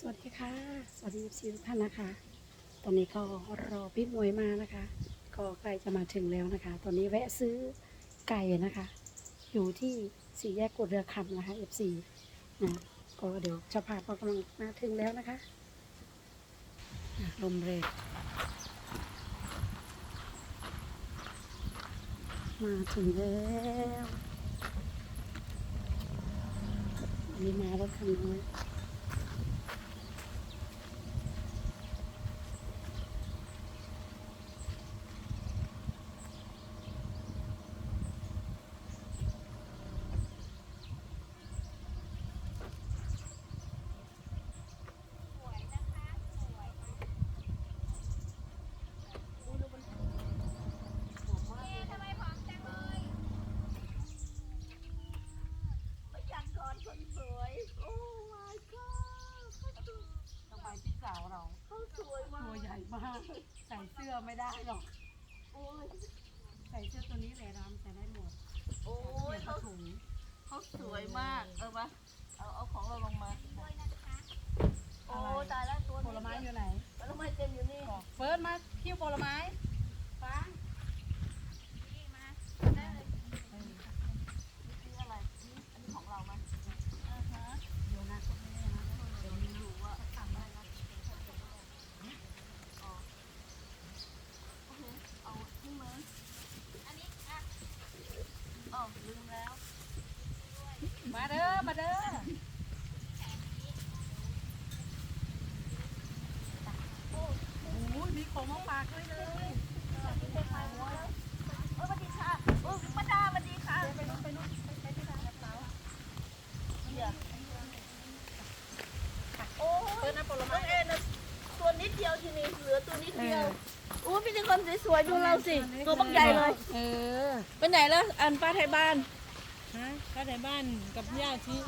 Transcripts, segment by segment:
สวัสดีค่ะ สวัสดีทุกท่านนะคะ ตอนนี้ก็รอพี่มวยมานะคะ ก็ใกล้จะมาถึงแล้วนะคะ ตอนนี้แวะซื้อไก่นะคะ อยู่ที่สี่แยกกดเรือคำนะคะ F4 นะก็เดี๋ยวจ้าภาพก็กำลังมาถึงแล้วนะคะลมแรงมาถึงแล้วอันนี้มารถคันน้อย ประจักรกรคนสวย โอ้ my god เขาสวย ทำไมพี่สาวเรา เขาสวยมา ตัว ก ใหญ่มาก ใส่เสื้อไม่ได้หรอก โอ้ย ใส่เสื้อตัวนี้แหละรำใส่ได้หมด โอ้ย เขา เขา ถุง เขาสวยมาก เออมาเอาเอาของเราลงมา โอ้ตายแล้วตัว ผลไม้อยู่ไหน ผลไม้เต็มอยู่นี่ เฟิร์สมาคิ้วผลไม้ฟังนี่อะไรนี่อันนี้ของเราไหมอ่าฮะเดี๋ยวนะก็ไม่ได้นะเดี๋ยวนี้ดูว่าทำได้ไหมอ๋อโอเคเอาที่มืออันนี้อะอ๋อลืมแล้ว มาเด้อมาเด้อ โอ้โห มองมาฝากด้วยเลยเออสวัสดีค่ะเออป้าดาสวัสดีค่ะไปนู่นไปนู่นไปไปที่ร้านกระเป๋าเดี๋ยวโอ้ยต้องเอ็นตัวนิดเดียวทีนี้เหลือตัวนิดเดียวอู้พี่เป็นคนสวยๆดูเราสิ ตัวบักใหญ่เลย เออ ไปไหนแล้วอันป้าไทยบ้านฮะก็ในบ้านกับย่าที่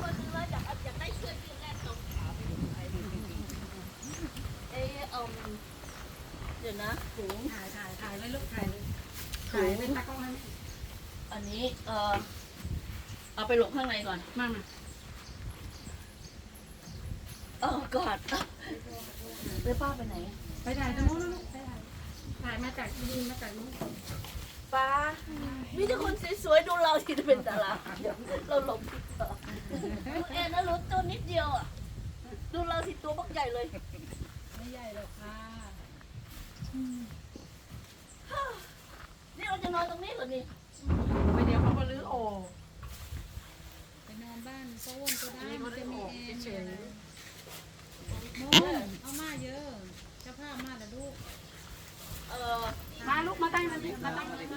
คนนึงแล้วอยากอยากได้เสื้อยืดแรกตรงขาไปดูไอ้ดูเอ๊ะเอาเดี๋ยวนะ ถ่ายถ่ายถ่ายเลยลูกถ่ายเลยถ่ายเป็นตากล้องให้อันนี้เออเอาไปหลบข้างในก่อนมามาเออก่อนแล้วป้าไปไหน ไปถ่ายตรงนู้นนะลูกไปถ่ายถ่ายมาจากยินมาจากนู้นป้ามีแต่คนสวยๆดูเราที่จะเป็นดาราเดี๋ยวเราหลบดีกว่าดูเอ็นนะรู้ตัวนิดเดียวอะดูเราสิตัวบักใหญ่เลย ไม่ใหญ่หรอกค่ะ นี่เราจะนอนตรงนี้เหรอนี่ไปเดี๋ยวเขาก็ลื้อโอไปนอนบ้านป้าอ้วนก็ได้นี่มัเขานได้จะมีออกแอร์เฉมียอะไรโน่นเอามาเยอะเจ้าภาพมาแล้วลูกเออมาลูกมาตั้งตรงนี้มาตั้งตรงนี้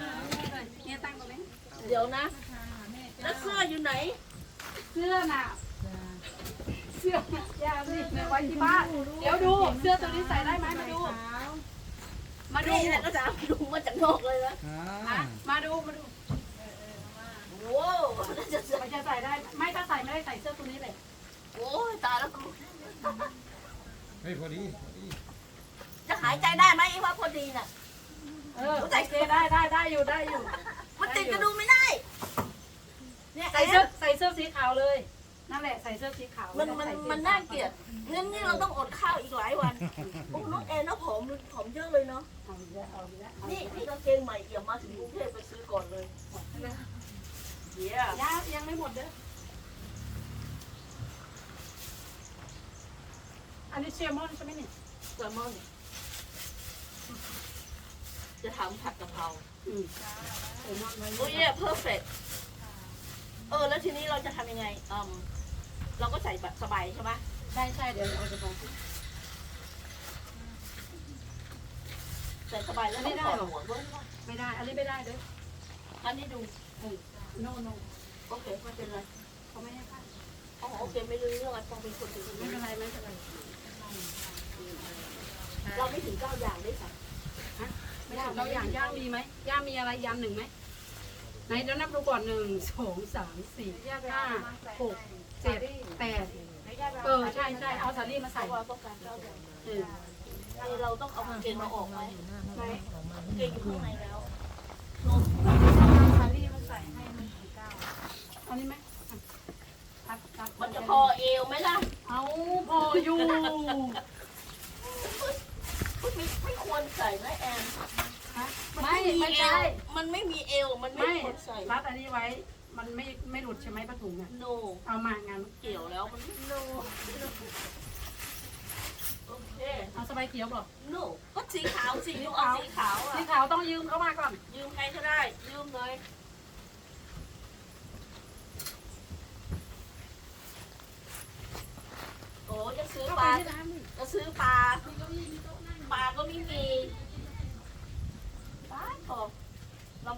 เนี่ยตั้งตรงนี้เดี๋ยวนะ ค่ะแม่แล้จ้าวเสื้ออยู่ไหน เสื้อน่ะจ้าเสื้อยาสิไว้ที่บ้าน เดี๋ยวดู เสื้อตัวนี้ใส่ได้ไหมมาดูขาว มาดู นี่แหละก็จะเอาดูมาจากนอกเลยนะมามาดู มาดูโว้วน่าจะใส่มันจะใส่ได้ ไม่ถ้าใส่ไม่ได้ใส่เสื้อตัวนี้เลย โอ้ยตายแล้วกูเฮ้ยพอดีพอดีจะหายใจได้ไหมไอ้ว่าพอดีน่ะ เออใส่เสื้อได้ได้ได้อยู่ได้อยู่ มันติดกระดุมไม่ได้ เนี่ยใส่เสื้อใส่เสื้อสีขาวเลยั่นแหละใส่เสื้อสีขาวมันมันมันน่าเกลียดงั้นนี่เราต้องอดข้าวอีกหลายวันอุ้มลูกเองนะผมผมเยอะเลยเนาะนี่นี่กางเกงใหม่เอี่ยมมาถึงกรุงเทพไปซื้อก่อนเลยเดี๋ยังไม่หมดเด้ออันนี้เซลมอนใช่ไหมเนี่ยเซลมอนจะทำผัดกะเพราอืมโอ้ยเพอร์เฟกเออ แล้วทีนี้เราจะทำยังไงอืม เราก็ใส่แบบสบายใช่ไหมใช่ใช่เดี๋ยวเราจะบอกใส่สบายแล้วต้องถอดหัวด้วยไม่ได้ อันนี้ไม่ได้เด้ออันนี้ดูโนโนโอเคไม่เป็นไรเขาไม่ให้ค่ะอ๋อโอเคไม่รู้เรื่องอะไรต้องเป็นคนดูไม่เป็นไรไม่เป็นไรเราไม่ถึงเก้าอย่างได้ค่ะไม่ได้เราอย่างย่างมีไหมย่างมีอะไรยำหนึ่งไหม ไหนเดี๋ยวนับดูก่อนหนึ่งสองสามสี่ห้าหกเจ็ดแปดเออใช่ใช่เอาสาลี่มาใส่ราต้องเอาเออคือเราต้องเอากางเกงมาออกไหมไหนกางเกงอยู่ข้างในแล้วนมสาลี่มาใส่ให้มันถึงเก้าเอานี่ไหมมันจะพอเอวไหมล่ะ เอาพออยู่ไม่ไม่ควรใส่นะแอนไม่ไม่ไม่เอใช่ มันไม่มีเอว มันไม่ไม่ควรใส่รัดอันนี้ไว้ มันไม่ไม่หลุดใช่ไหมผ้าถุงอะ โนเอามางานเกี่ยวแล้วมันโนโอเคเอาสบายเขียวบอกโนก็สีขาวสีนิ้วเอาสีขาวอะ สีขาวต้องยืมเข้ามาก่อน ยืมใครก็ได้ ยืมเลยโอ้จะซื้อเข้าปไปลาที่ร้านนี่จะซื้อปลาปลาก็ไม่มีป้าตอบเรา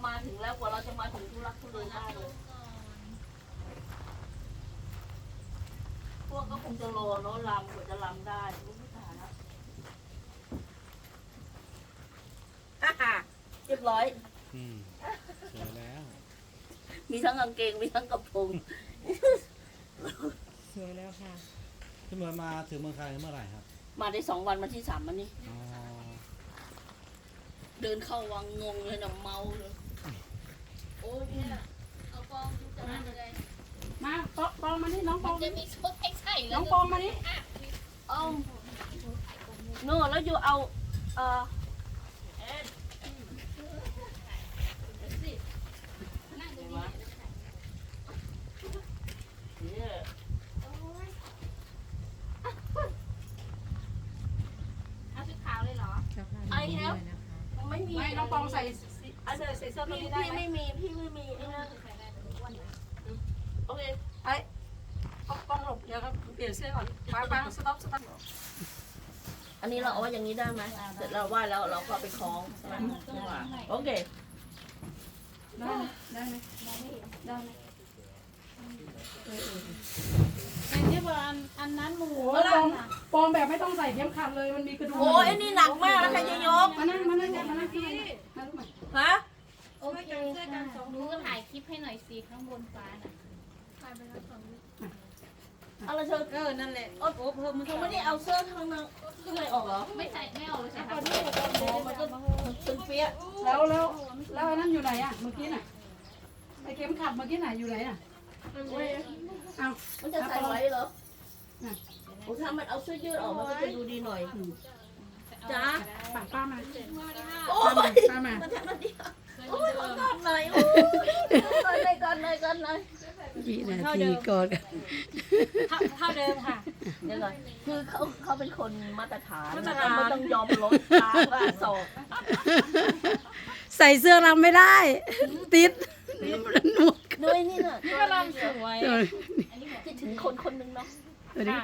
มาถึงแล้วกว่าเราจะมาถึงทุรักทุเลมากเลยพวกก็คงจะรอเนาะลำกว่าจะลำได้รู้ไม่ตายแล้วฮ่าฮ่าเรียบร้อย อืมสวยแล้ว มีทั้งกางเกงมีทั้งกระโปรงสวยแล้วค่ะพี่เหมือนมาถึงเมืองไทยเมื่อไหร่ครับมาได้สองวันมาที่สามวันนี้อ๋อ เดินเข้าวังงงเลยนะเมาเลย โอ้ยเนี่ยเอากองจะนั่นเลยมาปองปองมานี่น้องปองจะมีชุดให้ใส่แล้น้วองปองมานี่เอาโน่แล้วอยู่เอาเอ่อเอ็ดเนี่ยเอาชุดขาวเลยเหรอ ไอ้แล้วไม่มีไม่น้องปองใส่สี อันเสื้อใส่เสื้อตัวพี่นี้ได้พี่ไหมไม่มีพี่ไม่มีไอ้นั่นโอเคไอ้ปองปองหลบเดี๋ยวครับเปลี่ยนเสื้อก่อนฟังฟังสต็อปสต็อปอันนี้เราเอาไว้อย่างนี้ได้ไหมเสร็จแล้วไหว้แล้วเราก็เอาไปคล้องใช่ไหมโอเคได้ไหมได้ไหมได้ไหมอันนี้ว่าอันอันนั้นหมูโอ้ยปองปองแบบไม่ต้องใส่เข็มขัดเลยมันมีกระดูกโอ้ยอันนี้หนักมากแล้วใครจะยกมานั่งมานั่งมานั่งที่ ฮะโอเคค่ะหนูก็ถ่ายคลิปให้หน่อยสิข้างบนฟ้าน่ะถ่ายไปแล้วสองรูปอะไรเธอเออนั่นแหละโอ้โหเพิ่มมันเธอไม่ได้เอาเสื้อข้างในข้างในออกเหรอไม่ใส่ไม่เอาเลยใช่ไหมโอ้มันก็ตึงเปี้ยแล้วแล้วแล้วไอ้นั่นอยู่ไหนอะเมื่อกี้น่ะไอ้เข็มขัดเมื่อกี้ไหนอยู่ไหนอะเอามันจะใส่ไว้เหรอโอ้ถ้ามันเอาเสื้อยืดออกมันก็จะดูดีหน่อย จ้าป้าป้ามาโอ้ยป้ามามันทำมันดีโอ้ยขอก่อนหน่อยโอ้ยเลยก่อนเลยก่อนเลยกี่นาทีก่อนเท่าเดิมค่ะ เดี๋ยวก่อนคือเขาเขาเป็นคนมาตรฐานมาตรฐานไม่ต้องยอมลดตามว่าสอบใส่เสื้อรำไม่ได้ ติดหนวดด้วยนี่น่ะก็ลำสวยเดี๋ยวคิดถึงคนคนหนึงเนาะเดี๋ยวนี้